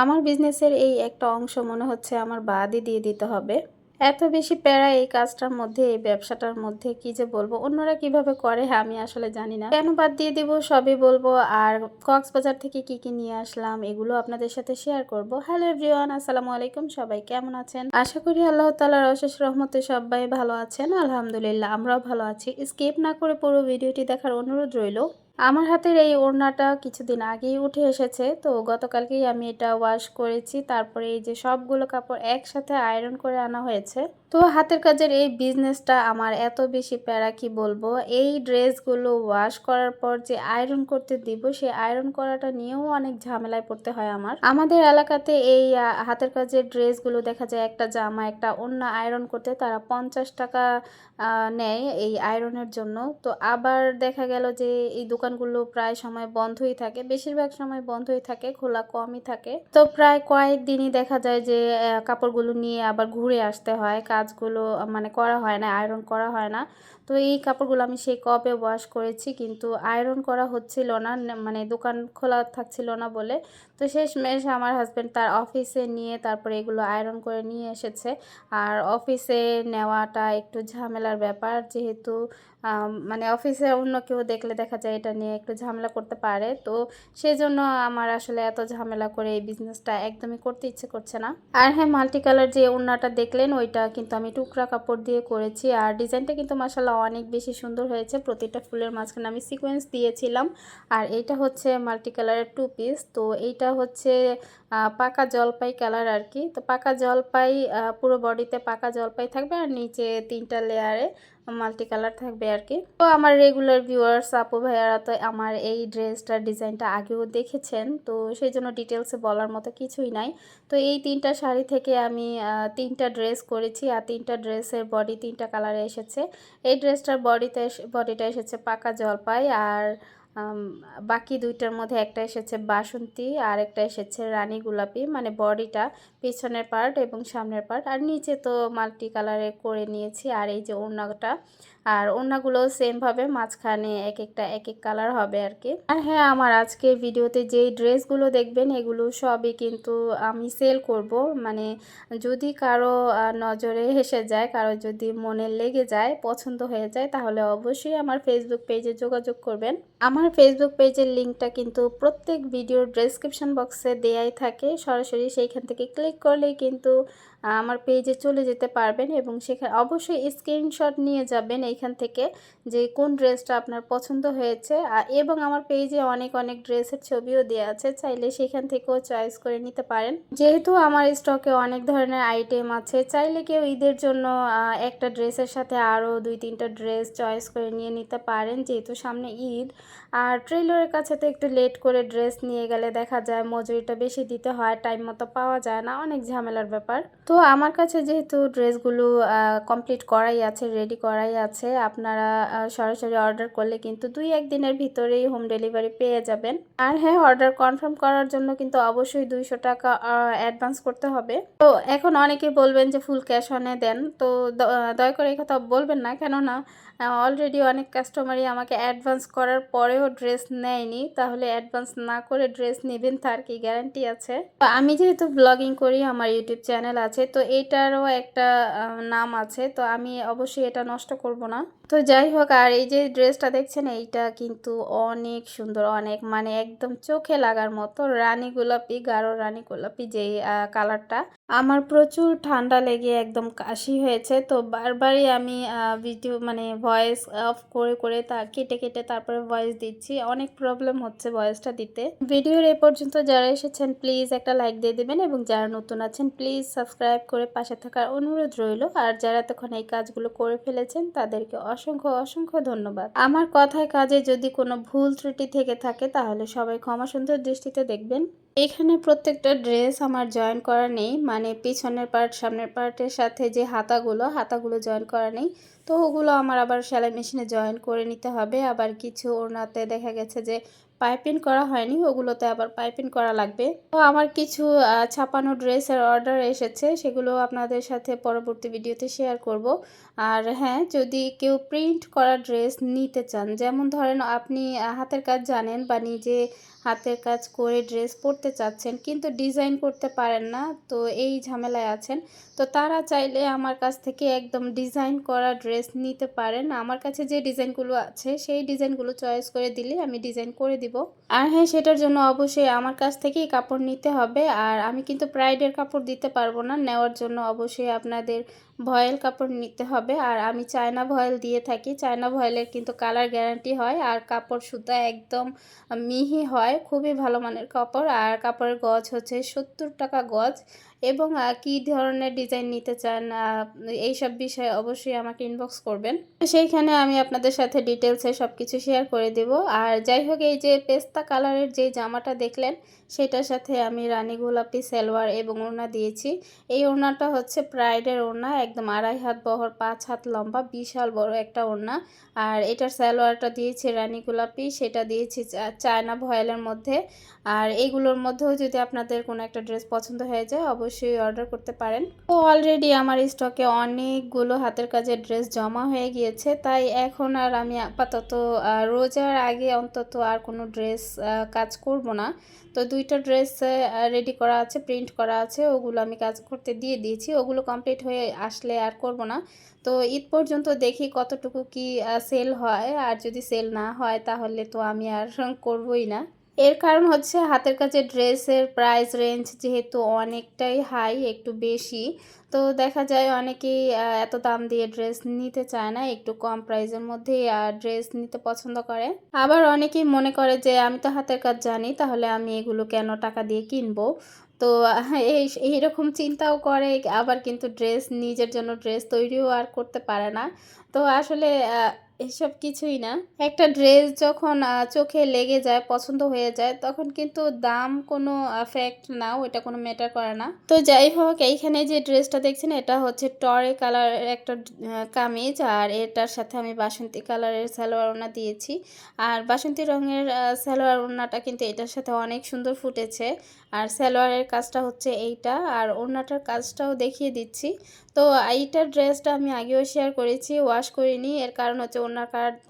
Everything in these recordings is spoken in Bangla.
আমার বিজনেসের এই একটা অংশ মনে হচ্ছে আমার বাদই দিয়ে দিতে হবে। এত বেশি প্যারা এই কাজটার মধ্যে, এই ব্যবসাটার মধ্যে, কি যে বলব? অন্যরা কীভাবে করে, আমি আসলে জানি না। কেন বাদ দিয়ে দিব, সবই বলব। আর কক্সবাজার থেকে কি কি নিয়ে আসলাম, এগুলো আপনাদের সাথে শেয়ার করব। হ্যালো এভরিওয়ান আসসালামু আলাইকুম। সবাই কেমন আছেন? আশা করি আল্লাহ তালার অশেষ রহমতে সবাই ভালো আছেন। আলহামদুলিল্লাহ, আমরাও ভালো আছি। স্কিপ না করে পুরো ভিডিওটি দেখার অনুরোধ রইল। আমার হাতের এই ওড়নাটা কিছুদিন আগেই উঠে এসেছে, তো গতকালকেই আমি এটা ওয়াশ করেছি। তারপরে এই যে সবগুলো কাপড় একসাথে আয়রন করে আনা হয়েছে। তো হাতের কাজের এই বিজনেসটা আমার এত বেশি প্যারা কি বলব? এই ড্রেসগুলো ওয়াশ করার পর যে আয়রন করতে দিব, সেই আয়রন করাটা নিয়েও অনেক ঝামেলায় পড়তে হয় আমার। আমাদের এলাকাতে এই হাতের কাজের ড্রেসগুলো দেখা যায় একটা জামা, একটা অন্য আয়রন করতে তারা পঞ্চাশ টাকা নেয় এই আয়রনের জন্য। তো আবার দেখা গেল যে এই দোকানগুলো প্রায় সময় বন্ধই থাকে, বেশিরভাগ সময় বন্ধই থাকে, খোলা কমই থাকে। তো প্রায় কয়েকদিনই দেখা যায় যে কাপড়গুলো নিয়ে আবার ঘুরে আসতে হয়, কাজগুলো মানে করা হয় না, আয়রন করা হয় না। তো এই কাপড়গুলো আমি সেই কবে ওয়াশ করেছি, কিন্তু আয়রন করা হচ্ছিল না মানে দোকান খোলা থাকছিল না বলে। তো শেষমেশ আমার হাজব্যান্ড তার অফিসে নিয়ে তারপরে এগুলো আয়রন করে নিয়ে এসেছে। আর অফিসে নেওয়াটা একটু ঝামেলার ব্যাপার, যেহেতু মানে অফিসে অন্য কেউ দেখলে দেখা যায় এটা নিয়ে একটু ঝামেলা করতে পারে। তো সেই জন্য আমার আসলে এত ঝামেলা করে এই বিজনেসটা একদমই করতে ইচ্ছে করছে না। আর হ্যাঁ মাল্টি কালার যে ওড়নাটা দেখলেন, ওইটা কিন্তু আমি টুকরা কাপড় দিয়ে করেছি। আর ডিজাইনটা কিন্তু মাসাল্লাহ অনেক বেশি সুন্দর হয়েছে। প্রতিটা ফুলের মাঝখানে আমি সিকোয়েন্স দিয়েছিলাম। আর এইটা হচ্ছে মাল্টি কালারের টু পিস তো এইটা হচ্ছে পাকা জলপাই কালার আর কি তো পাকা জলপাই পুরো বডিতে পাকা জলপাই থাকবে আর নিচে তিনটা লেয়ারে মাল্টি কালার থাকবে আর কি তো আমার রেগুলার ভিউয়ার্স আপু ভাইয়ারা তো আমার এই ড্রেসটার ডিজাইনটা আগেও দেখেছেন, তো সেই জন্য ডিটেলসে বলার মতো কিছুই নাই। তো এই তিনটা শাড়ি থেকে আমি তিনটা ড্রেস করেছি আর তিনটা ড্রেসের বডি তিনটা কালারে এসেছে। এই ড্রেসটার বডিতে বডিটা এসেছে পাকা জলপাই আর বাকি দুইটার মধ্যে একটা এসেছে বাসন্তী আর একটা এসেছে রানী গোলাপি মানে বডিটা, পিছনের পার্ট এবং সামনের পার্ট আর নিচে তো মাল্টি কালারে করে নিয়েছি। আর এই যে ওড়নাটা আর ওড়নাগুলো সেমভাবে মাঝখানে এক একটা এক এক কালার হবে আর কি আর হ্যাঁ আমার আজকে ভিডিওতে যেই ড্রেসগুলো দেখবেন, এগুলো সবই কিন্তু আমি সেল করব। মানে যদি কারও নজরে এসে যায়, কারও যদি মনে লেগে যায়, পছন্দ হয়ে যায়, তাহলে অবশ্যই আমার ফেসবুক পেজে যোগাযোগ করবেন। আমার ফেসবুক পেজের লিঙ্কটা কিন্তু প্রত্যেক ভিডিওর ডেসক্রিপশন বক্সে দেয়াই থাকে। সরাসরি সেইখান থেকে ক্লিক করলেই কিন্তু আমার পেজে চলে যেতে পারবেন এবং সেখানে অবশ্যই স্ক্রিনশট নিয়ে যাবেন এইখান থেকে যে কোন ড্রেসটা আপনার পছন্দ হয়েছে। এবং আমার পেজে অনেক অনেক ড্রেসের ছবিও দেওয়া আছে। চাইলে সেখান থেকেও চয়েস করে নিতে পারেন। যেহেতু আমার স্টকে অনেক ধরনের আইটেম আছে, চাইলে কেউ ঈদের জন্য একটা ড্রেসের সাথে আরও দুই, তিনটা ড্রেস চয়েস করে নিয়ে নিতে পারেন, যেহেতু সামনে ঈদ। আর ট্রেলরের কাছে তো একটু লেট করে ড্রেস নিয়ে গেলে দেখা যায় মজুরিটা বেশি দিতে হয়, টাইম মতো পাওয়া যায় না, অনেক ঝামেলার ব্যাপার। তো আমার কাছে যেহেতু ড্রেসগুলো কমপ্লিট করাই আছে, রেডি করাই আছে আপনারা সরাসরি অর্ডার করলে কিন্তু দুই, এক দিনের ভিতরেই হোম ডেলিভারি পেয়ে যাবেন। আর হ্যাঁ অর্ডার কনফার্ম করার জন্য কিন্তু অবশ্যই দুইশো টাকা অ্যাডভান্স করতে হবে। তো এখন অনেকেই বলবেন যে ফুল ক্যাশ অনে দেন। তো দয়া করে এই কথা বলবেন না। কেননা অলরেডি অনেক কাস্টমারই আমাকে অ্যাডভান্স করার পরেও ড্রেস নেয়নি। তাহলে অ্যাডভান্স না করে ড্রেস নেবেন, তার কি গ্যারান্টি আছে? আমি যেহেতু ব্লগিং করি, আমার ইউটিউব চ্যানেল আছে, তো এটারও একটা নাম আছে। তো আমি অবশ্যই এটা নষ্ট করব না। তো যাই হোক, আর এই যে ড্রেসটা দেখছেন, এইটা কিন্তু অনেক সুন্দর, অনেক মানে একদম চোখে লাগার মতো রানী গোলাপি, গাঢ় রানী গোলাপি যে কালারটা আমার প্রচুর ঠান্ডা লেগে একদম কাশি হয়েছে। তো বারবারই আমি ভিডিও মানে ভয়েস অফ করে করে তা কেটে কেটে তারপরে ভয়েস দিচ্ছি। অনেক প্রবলেম হচ্ছে ভয়েসটা দিতে। ভিডিওর এ পর্যন্ত যারা এসেছেন প্লিজ একটা লাইক দিয়ে দেবেন এবং যারা নতুন আছেন প্লিজ সাবস্ক্রাইব করে পাশে থাকার অনুরোধ রইল। আর যারা তখন এই কাজগুলো করে ফেলেছেন, তাদেরকে অসংখ্য অসংখ্য ধন্যবাদ। আমার কথায় কাজে যদি কোনো ভুল ত্রুটি থেকে থাকে, তাহলে সবাই ক্ষমা সুন্দর দৃষ্টিতে দেখবেন। এখানে প্রত্যেকটা ড্রেস আমার জয়েন করা নেই মানে পিছনের পার্ট, সামনের পার্টের সাথে যে হাতাগুলো হাতাগুলো জয়েন করা নেই। তো ওগুলো আমার আবার সেলাই মেশিনে জয়েন করে নিতে হবে। আবার কিছু ওড়নাতে দেখা গেছে যে পাইপিং করা হয়নি, ওগুলোতে আবার পাইপিং করা লাগবে। তো আমার কিছু ছাপানো ড্রেসের অর্ডার এসেছে, সেগুলো আপনাদের সাথে পরবর্তী ভিডিওতে শেয়ার করব। আর হ্যাঁ যদি কেউ প্রিন্ট করা ড্রেস নিতে চান, যেমন ধরেন আপনি হাতের কাজ জানেন বা নিজে হাতের কাজ করে ড্রেস পরতে চাচ্ছেন, কিন্তু ডিজাইন করতে পারেন না, তো এই ঝামেলায় আছেন, তো তারা চাইলে আমার কাছ থেকে একদম ডিজাইন করা ড্রেস নিতে পারেন। আমার কাছে যে ডিজাইনগুলো আছে, সেই ডিজাইনগুলো চয়েস করে দিলে আমি ডিজাইন করে দিব। আর হ্যাঁ সেটার জন্য অবশ্যই আমার কাছ থেকেই কাপড় নিতে হবে। আর আমি কিন্তু প্রাইডের কাপড় দিতে পারব না। নেওয়ার জন্য অবশ্যই আপনাদের ভয়েল কাপড় নিতে হবে। আর আমি চায়না ভয়েল দিয়ে থাকি। চায়না ভয়েলের কিন্তু কালার গ্যারান্টি হয় আর কাপড় সুতা একদম মিহি হয়। খুবই ভালো মানের কাপড়। আর কাপড়ের গজ হচ্ছে সত্তর টাকা গজ। এবং কী ধরনের ডিজাইন নিতে চান এইসব বিষয়ে অবশ্যই আমাকে ইনবক্স করবেন। সেইখানে আমি আপনাদের সাথে ডিটেলসে সব কিছু শেয়ার করে দেব। আর যাই হোক, এই যে পেস্তা কালারের যে জামাটা দেখলেন, সেটার সাথে আমি রানী গোলাপি সালোয়ার এবং ওড়না দিয়েছি। এই ওড়নাটা হচ্ছে প্রাইডের ওড়না। একদম আড়াই হাত বহর, পাঁচ হাত লম্বা, বিশাল বড় একটা ওড়না। আর এটার সালোয়ারটা দিয়েছি রানী গোলাপি, সেটা দিয়েছি চায়না ভয়েলের মধ্যে। আর এইগুলোর মধ্যেও যদি আপনাদের কোনো একটা ড্রেস পছন্দ হয়ে যায়, অবশ্যই অর্ডার করতে পারেন। তো অলরেডি আমার স্টকে অনেকগুলো হাতের কাজের ড্রেস জমা হয়ে গিয়েছে, তাই এখন আর আমি আপাতত রোজার আগে অন্তত আর কোনো ড্রেস কাজ করব না। তো দুইটা ড্রেস রেডি করা আছে প্রিন্ট করা আছে, ওগুলো আমি কাজ করতে দিয়ে দিয়েছি। ওগুলো কমপ্লিট হয়ে আসলে আর করব না। তো ঈদ পর্যন্ত দেখি কতটুকু কি সেল হয়। আর যদি সেল না হয় তাহলে তো আমি আর করবই না। এর কারণ হচ্ছে হাতের কাছে ড্রেসের প্রাইস রেঞ্জ যেহেতু অনেকটাই হাই একটু বেশি। তো দেখা যায় অনেকেই এত দাম দিয়ে ড্রেস নিতে চায় না, একটু কম প্রাইসের মধ্যেই ড্রেস নিতে পছন্দ করে। আবার অনেকেই মনে করে যে, আমি তো হাতের কাজ জানি, তাহলে আমি এগুলো কেন টাকা দিয়ে কিনবো? তো আহ, এই এইরকম চিন্তাও করে আবার কিন্তু ড্রেস নিজের জন্য ড্রেস তৈরিও আর করতে পারে না। তো আসলে এসব কিছুই না। একটা ড্রেস যখন চোখে লেগে যায়, পছন্দ হয়ে যায়, তখন কিন্তু দাম কোনো ফ্যাক্ট না ওটা কোনো ম্যাটার করে না। তো যাই হোক, এইখানে যে ড্রেসটা দেখছেন, এটা হচ্ছে টরে কালারের একটা কামিজ, আর এটার সাথে আমি বাসন্তী কালারের সালোয়ার ওড়না দিয়েছি। আর বাসন্তী রঙের সালোয়ার ওড়নাটা কিন্তু এটার সাথে অনেক সুন্দর ফুটেছে। আর সালোয়ারের কাজটা হচ্ছে এইটা, আর ওড়নাটার কাজটাও দেখিয়ে দিচ্ছি। তো এইটার ড্রেসটা আমি আগেও শেয়ার করেছি ওয়াশ করিনি। এর কারণ হচ্ছে ওনার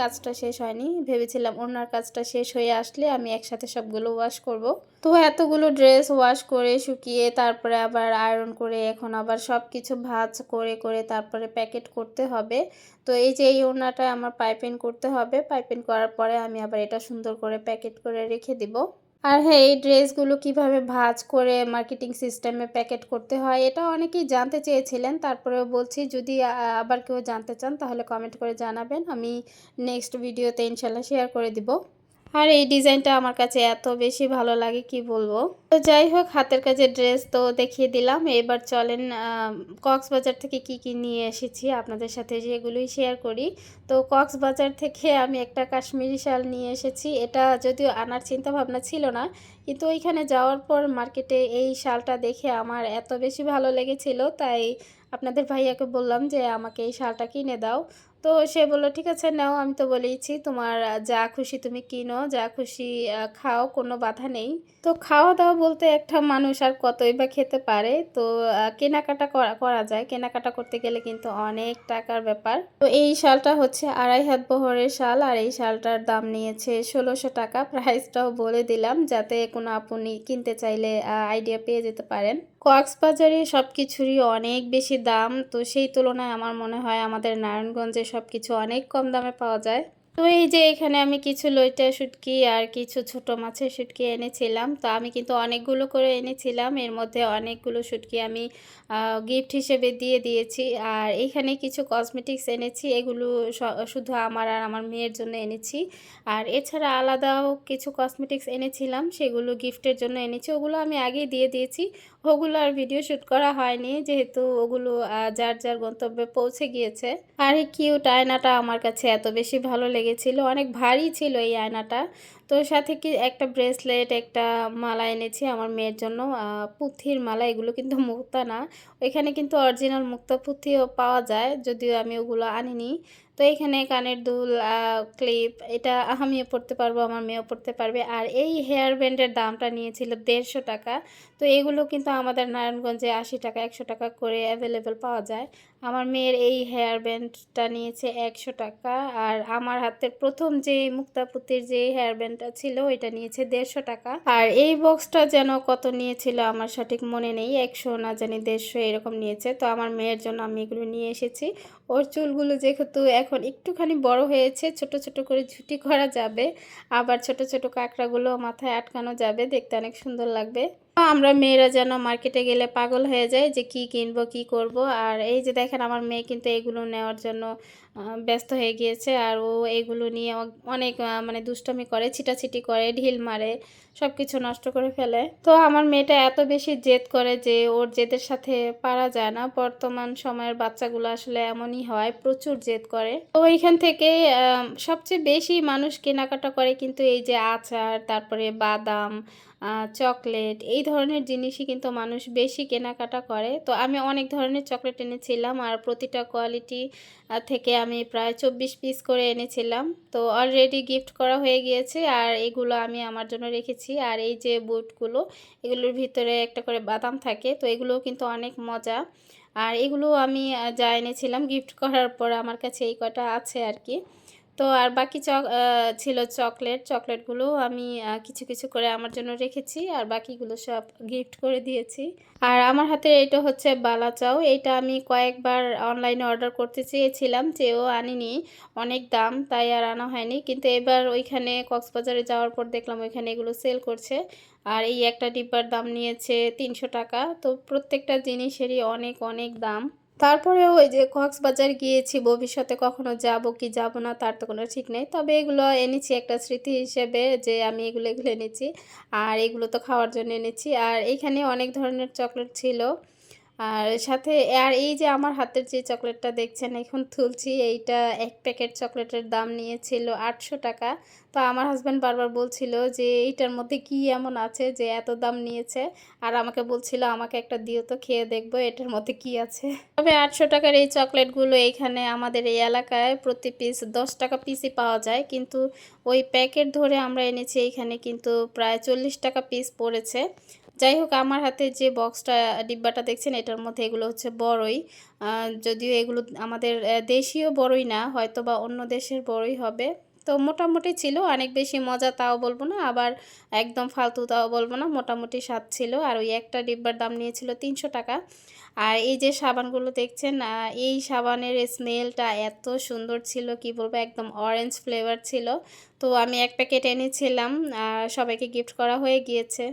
কাজটা শেষ হয়নি। ভেবেছিলাম ওনার কাজটা শেষ হয়ে আসলে আমি একসাথে সবগুলো ওয়াশ করব। তো এতগুলো ড্রেস ওয়াশ করে শুকিয়ে তারপরে আবার আয়রন করে এখন আবার সব কিছু ভাজ করে করে তারপরে প্যাকেট করতে হবে। তো এই যে এই ওড়নাটা আমার পাইপিং করতে হবে। পাইপিং করার পরে আমি আবার এটা সুন্দর করে প্যাকেট করে রেখে দিব। আর হ্যাঁ এই ড্রেসগুলো কীভাবে ভাজ করে মার্কেটিং সিস্টেমে প্যাকেট করতে হয়, এটা অনেকেই জানতে চেয়েছিলেন। তারপরেও বলছি, যদি আবার কেউ জানতে চান, তাহলে কমেন্ট করে জানাবেন। আমি নেক্সট ভিডিওতে ইনশাল্লাহ শেয়ার করে দিব। আর এই ডিজাইনটা আমার কাছে এত বেশি ভালো লাগে, কি বলব? তো যাই হোক, হাতের কাজের ড্রেস তো দেখিয়ে দিলাম। এবার চলেন কক্সবাজার থেকে কি কি নিয়ে এসেছি আপনাদের সাথে যেগুলোই শেয়ার করি। তো কক্সবাজার থেকে আমি একটা কাশ্মীরি শাল নিয়ে এসেছি। এটা যদিও আনার চিন্তা ভাবনা ছিল না, কিন্তু ওইখানে যাওয়ার পর মার্কেটে এই শালটা দেখে আমার এত বেশি ভালো লেগেছিল। তাই আপনাদের ভাইয়াকে বললাম যে, আমাকে এই শালটা কিনে দাও। তো সে বলল, ঠিক আছে, নাও, আমি তো বলেইছি তোমার যা খুশি তুমি কিনো, যা খুশি খাও, কোনো বাধা নেই। তো খাওয়া দাওয়া বলতে একটা মানুষ আর কতই বা খেতে পারে। তো কেনাকাটা করা করা যায়। কেনাকাটা করতে গেলে কিন্তু অনেক টাকার ব্যাপার। তো এই শালটা হচ্ছে আড়াই হাত বহরের শাল, আর এই শালটার দাম নিয়েছে ষোলোশো টাকা। প্রাইসটাও বলে দিলাম, যাতে কোনো আপনি কিনতে চাইলে আইডিয়া পেয়ে যেতে পারেন। কক্সবাজারে সব কিছুরই অনেক বেশি দাম। তো সেই তুলনায় আমার মনে হয় আমাদের নারায়ণগঞ্জে সব কিছু অনেক কম দামে পাওয়া যায়। তো এই যে এখানে আমি কিছু লইটা শুটকি আর কিছু ছোট মাছের শুটকি এনেছিলাম। তো আমি কিন্তু অনেকগুলো করে এনেছিলাম। এর মধ্যে অনেকগুলো শুটকি আমি গিফট হিসেবে দিয়ে দিয়েছি। আর এখানে কিছু কসমেটিক্স এনেছি। এগুলো শুধু আমার আর আমার মেয়ের জন্য এনেছি। আর এছাড়া আলাদাও কিছু কসমেটিক্স এনেছিলাম। সেগুলো গিফটের জন্য এনেছি। ওগুলো আমি আগেই দিয়ে দিয়েছি। ওগুলো আর ভিডিও শ্যুট করা হয়নি। যেহেতু ওগুলো যার যার গন্তব্যে পৌঁছে গিয়েছে। আর এই কিউট আয়নাটা আমার কাছে এত বেশি ভালো লেগেছিল, অনেক ভারী ছিল এই আয়নাটা। তো সাথে কি একটা ব্রেসলেট, একটা মালা এনেছি আমার মেয়ের জন্য। পুঁথির মালা, এগুলো কিন্তু মুক্তা না। ওইখানে কিন্তু অরিজিনাল মুক্তা পুঁথিও পাওয়া যায়, যদিও আমি ওগুলো আনিনি। তো এখানে কানের দুল ক্লিপ, এটা আমিও পড়তে পারব, আমার মেয়েও পড়তে পারবে। আর এই হেয়ার ব্যান্ডের দামটা নিয়েছিল দেড়শো টাকা। তো এগুলো কিন্তু আমাদের নারায়ণগঞ্জে আশি টাকা, একশো টাকা করে অ্যাভেলেবেল পাওয়া যায়। আমার মেয়ের এই হেয়ার ব্যান্ডটা নিয়েছে একশো টাকা আর আমার হাতের প্রথম যে মুক্তাপুতির যে হেয়ার ব্যান্ডটা ছিল ওইটা নিয়েছে দেড়শো টাকা। আর এই বক্সটা যেন কত নিয়েছিল আমার সঠিক মনে নেই, একশো না জানি দেড়শো এরকম নিয়েছে। তো আমার মেয়ের জন্য আমি এগুলো নিয়ে এসেছি। ওর চুলগুলো যেহেতু এখন একটুখানি বড় হয়েছে, ছোট ছোট করে ঝুটি করা যাবে, আবার ছোট ছোট কাঁকড়াগুলো মাথায় আটকানো যাবে, দেখতে অনেক সুন্দর লাগবে। আমরা মেয়েরা যেন মার্কেটে গেলে পাগল হয়ে যায় যে কি কিনবো, কি করব। আর এই যে দেখেন আমার মেয়ে কিন্তু এগুলো নেওয়ার জন্য ব্যস্ত হয়ে গিয়েছে। আর ও এগুলো নিয়ে অনেক মানে দুষ্টমি করে, ছিটাছিটি করে, ঢিল মারে সব কিছু নষ্ট করে ফেলে। তো আমার মেয়েটা এত বেশি জেদ করে যে ওর জেদের সাথে পারা যায় না। বর্তমান সময়ের বাচ্চাগুলো আসলে এমনই হয়, প্রচুর জেদ করে। তো এইখান থেকে সবচেয়ে বেশি মানুষ কেনাকাটা করে কিন্তু এই যে আচার, তারপরে বাদাম চকলেট, এই ধরনের জিনিসই কিন্তু মানুষ বেশি কেনাকাটা করে। তো আমি অনেক ধরনের চকলেট এনেছিলাম আর প্রতিটা কোয়ালিটি থেকে আমি প্রায় চব্বিশ পিস করে এনেছিলাম। তো অলরেডি গিফট করা হয়ে গিয়েছে আর এগুলো আমি আমার জন্য রেখেছি। আর এই যে বুটগুলো, এগুলোর ভিতরে একটা করে বাদাম থাকে, তো এগুলোও কিন্তু অনেক মজা। আর এগুলো আমি যা এনেছিলাম গিফট করার পর আমার কাছে এই কটা আছে আর কি। তো আর বাকি চক ছিল চকলেট। চকলেটগুলো আমি কিছু কিছু করে আমার জন্য রেখেছি আর বাকিগুলো সব গিফট করে দিয়েছি। আর আমার হাতে এটা হচ্ছে বালা চাও। এটা আমি কয়েকবার অনলাইনে অর্ডার করতে চেয়েছিলাম, চেয়েও আনিনি। অনেক দাম, তাই আর আনা হয়নি। কিন্তু এবার ওইখানে কক্সবাজারে যাওয়ার পর দেখলাম ওইখানে এগুলো সেল করছে। আর এই একটা ডিব্বার দাম নিয়েছে তিনশো টাকা। তো প্রত্যেকটা জিনিসেরই অনেক অনেক দাম। তারপরেও ওই যে কক্সবাজার গিয়েছি, ভবিষ্যতে কখনো যাব কি যাব না তার তো কোনো ঠিক নেই। তবে এগুলো এনেছি একটা স্মৃতি হিসেবে যে আমি এগুলো এগুলো এনেছি, আর এগুলো তো খাওয়ার জন্য এনেছি। আর এইখানে অনেক ধরনের চকলেট ছিল। আর সাথে, আর এই যে আমার হাতের যে চকলেটটা দেখছেন, এখন তুলছি, এইটা এক প্যাকেট চকলেটের দাম নিয়েছিল আটশো টাকা। তো আমার হাজব্যান্ড বারবার বলছিল যে, এইটার মধ্যে কি এমন আছে যে এত দাম নিয়েছে? আর আমাকে বলছিল, আমাকে একটা দিও তো, খেয়ে দেখব এটার মধ্যে কি আছে? তবে আটশো টাকার এই চকলেটগুলো এইখানে আমাদের এই এলাকায় প্রতি পিস দশ টাকা পিসই পাওয়া যায়। কিন্তু ওই প্যাকেট ধরে আমরা এনেছি, এইখানে কিন্তু প্রায় চল্লিশ টাকা পিস পড়েছে। যাই হোক, আমার হাতে যে বক্সটা, ডিব্বাটা দেখছেন, এটার মধ্যে এগুলো হচ্ছে বড়ই। যদিও এগুলো আমাদের দেশীয় বড়ই না হয়তো বা অন্য দেশের বড়ই হবে। তো মোটামুটি ছিল, অনেক বেশি মজা তাও বলব না, আবার একদম ফালতু তাও বলব না, মোটামুটি স্বাদ ছিল। আর ওই একটা ডিব্বার দাম নিয়েছিল তিনশো টাকা। আর এই যে সাবানগুলো দেখছেন এই সাবানের স্মেলটা এত সুন্দর ছিল, কি বলব, একদম অরেঞ্জ ফ্লেভার ছিল। তো আমি এক প্যাকেট এনেছিলাম সবাইকে গিফট করা হয়ে গিয়েছে।